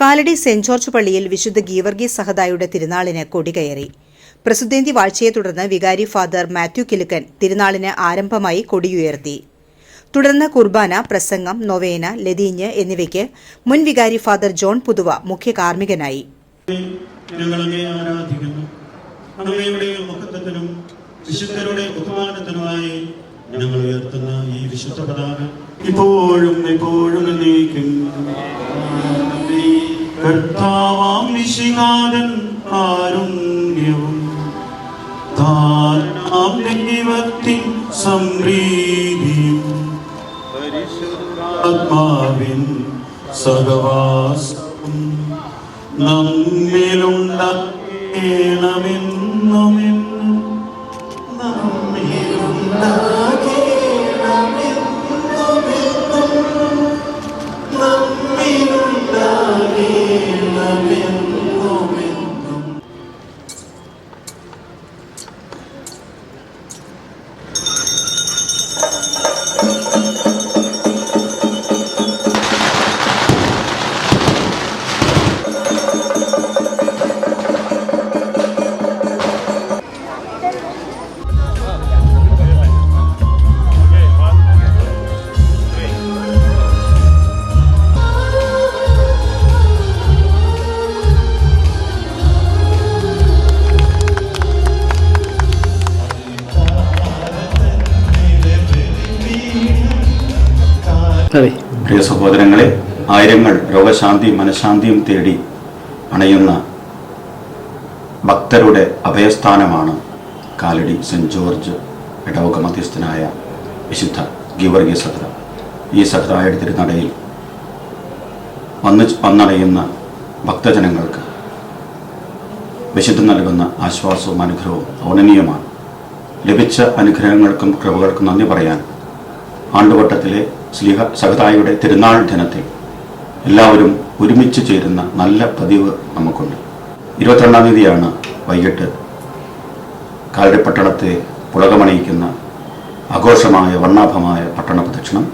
Kalady saint George പള്ളിയിൽ വിശുദ്ധ ഗീവർഗീസ് സഹദായുടെ തിരുനാളിന് കൊടികയറി. പ്രസിദ്ധേന്തി വാഴ്ചയെ തുടർന്ന് വികാരി ഫാദർ മാത്യു കിലുക്കൻ തിരുനാളിന് ആരംഭമായി കൊടിയുയർത്തി. തുടർന്ന് കുർബാന പ്രസംഗം നൊവേന ലതീഞ്ഞ് എന്നിവയ്ക്ക് മുൻ വികാരി ഫാദർ ജോൺ പുതുവ മുഖ്യ കാർമ്മികനായി. വിശുദ്ധരുടെ ഉയർത്തുന്ന ഈ വിശുദ്ധ ഇപ്പോഴും എപ്പോഴും കർത്താവാം വിശിനാഥൻ കാരുണ്യവും താനാം ദൈവത്തിൻ സംപ്രീതിയും പരിശുദ്ധാത്മാവിൻ സഹവാസവും നമ്മിലുണ്ടാകണമെന്നുമെന്നും പ്രിയ സഹോദരങ്ങളെ ആയിരങ്ങൾ രോഗശാന്തിയും മനഃശാന്തിയും തേടി അണയുന്ന ഭക്തരുടെ അഭയസ്ഥാനമാണ് കാലടി സെന്റ് ജോർജ് ഇടവക മധ്യസ്ഥനായ വിശുദ്ധ ഗീവർഗീയ സഹത ഈ സഹതായുടെ തിരുനടയിൽ വന്ന് വന്നണയുന്ന ഭക്തജനങ്ങൾക്ക് വിശുദ്ധം നൽകുന്ന ആശ്വാസവും അനുഗ്രഹവും ഔണനീയമാണ് ലഭിച്ച അനുഗ്രഹങ്ങൾക്കും കൃപകൾക്കും നന്ദി പറയാൻ ആണ്ടുവട്ടത്തിലെ സ്ലീഹ സഹതായുടെ തിരുനാൾ ദിനത്തിൽ എല്ലാവരും ഒരുമിച്ച് ചേരുന്ന നല്ല പതിവ് നമുക്കുണ്ട്. ഇരുപത്തിരണ്ടാം തീയതിയാണ് വൈകിട്ട് കാലടി പട്ടണത്തെ പുളകമണിയിക്കുന്ന ആഘോഷമായ വർണാഭമായ പട്ടണ പ്രദക്ഷിണം.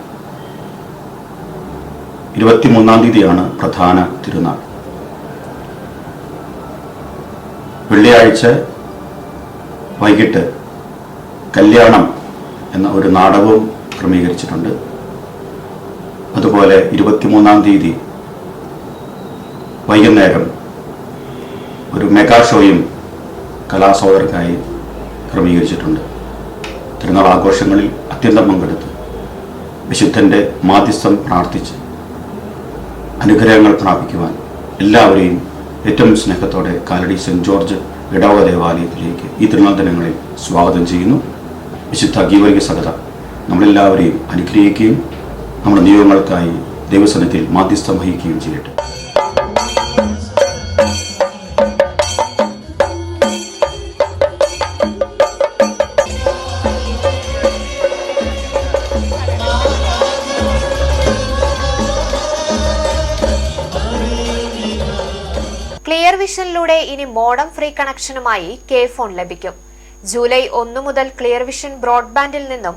ഇരുപത്തിമൂന്നാം തീയതിയാണ് പ്രധാന തിരുനാൾ. വെള്ളിയാഴ്ച വൈകിട്ട് കല്യാണം എന്ന ഒരു നാടകവും ക്രമീകരിച്ചിട്ടുണ്ട്. അതുപോലെ ഇരുപത്തിമൂന്നാം തീയതി വൈകുന്നേരം ഒരു മെഗാ ഷോയും കലാസോദർക്കായി ക്രമീകരിച്ചിട്ടുണ്ട്. തിരുനാൾ ആഘോഷങ്ങളിൽ അത്യന്തം പങ്കെടുത്ത് വിശുദ്ധന്റെ മാധ്യസ്ഥം പ്രാർത്ഥിച്ച് അനുഗ്രഹങ്ങൾ പ്രാപിക്കുവാൻ എല്ലാവരെയും ഏറ്റവും സ്നേഹത്തോടെ കാലടി സെന്റ് ജോർജ് ഇടവക ദേവാലയത്തിലേക്ക് ഈ തിരുനാൾ ദിനങ്ങളിൽ സ്വാഗതം ചെയ്യുന്നു. വിശുദ്ധ ഗീവർഗ സകത നമ്മളെല്ലാവരെയും അനുഗ്രഹിക്കുകയും നമ്മുടെ നിയോഗങ്ങൾക്കായി ദൈവസനത്തിൽ മാധ്യസ്ഥം വഹിക്കുകയും ചെയ്യട്ടെ. ക്ലിയർ വിഷനിലൂടെ ഇനി മോഡം ഫ്രീ കണക്ഷനുമായി കെ ഫോൺ ലഭിക്കും. ജൂലൈ ഒന്നു മുതൽ ക്ലിയർ വിഷൻ ബ്രോഡ്ബാൻഡിൽ നിന്നും